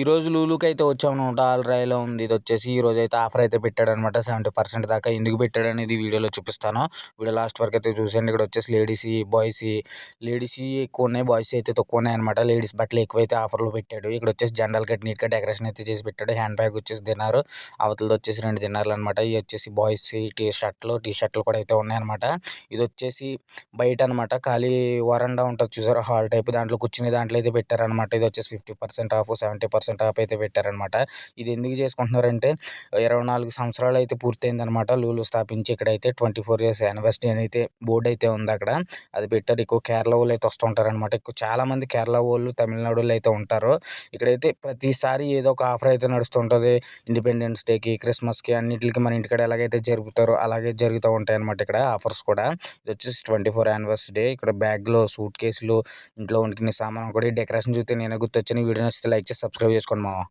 ఈరోజు లూలుకి అయితే వచ్చామన్నమాట ఆల్రాయిలో ఉంది. ఇది వచ్చేసి ఈరోజు అయితే ఆఫర్ అయితే పెట్టాడు అనమాట సెవెంటీ పర్సెంట్ దాకా ఎందుకు పెట్టాడు అనేది వీడియోలో చూపిస్తాను. వీడియో లాస్ట్ వరకు అయితే చూసేయండి. ఇక్కడ వచ్చేసి లేడీస్ బాయ్స్ లేడీస్ ఎక్కువ ఉన్నాయి బాయ్స్ అయితే తక్కువ ఉన్నాయి అనమాట లేడీస్ బట్టలు ఎక్కువైతే ఆఫర్లో పెట్టాడు. ఇక్కడ వచ్చేసి జెండల్ కట్ నీట్గా డెకరేషన్ అయితే చేసి పెట్టాడు. హ్యాండ్ బ్యాగ్ వచ్చేసి తిన్నారు. అవతలది వచ్చేసి రెండు తిన్నారు అనమాట ఇవి వచ్చేసి బాయ్స్ టీ షర్ట్లు టీ షర్ట్లు కూడా అయితే ఉన్నాయన్నమాట ఇది వచ్చేసి బయట అనమాట ఖాళీ వరండా ఉంటుంది చూసారు? Hall type. దాంట్లో కూర్చునే దాంట్లో అయితే పెట్టారనమాట ఇది వచ్చేసి fifty percent off seventy percent off అయితే పెట్టారనమాట. ఇది ఎందుకు చేసుకుంటున్నారంటే ఇరవై నాలుగు సంవత్సరాలు అయితే పూర్తయిందనమాట లూలు స్థాపించి ఇక్కడైతే ట్వంటీ ఫోర్ ఇయర్స్ యానివర్సరీ అని అయితే బోర్డు అయితే ఉంది అక్కడ. అది పెట్టారు. ఎక్కువ కేరళ వాళ్ళు అయితే వస్తుంటారనమాట. ఎక్కువ చాలామంది కేరళ వాళ్ళు తమిళనాడు వాళ్ళు అయితే ఉంటారు. ఇక్కడైతే ప్రతిసారి ఏదో ఒక ఆఫర్ అయితే నడుస్తుంటుంది. ఇండిపెండెన్స్ డేకి క్రిస్మస్కి అన్నింటికి మన ఇంటికాడ ఎలాగైతే జరుపుతారో అలాగే జరుగుతూ ఉంటాయి అనమాట ఇక్కడ ఆఫర్స్ కూడా. ఇది వచ్చేసి ట్వంటీ ఫోర్ యానివర్సరీ డే. ఇక్కడ బ్యాగ్లో సూట్ కేసులు ఇంట్లో వండుకునే సామాన్ కూడా డెకరేషన్ చూస్తే నేనే గుర్తొచ్చిన. వీడియో నచ్చితే లైక్ చేసి సబ్స్క్రైబ్ చేసుకోండి మామ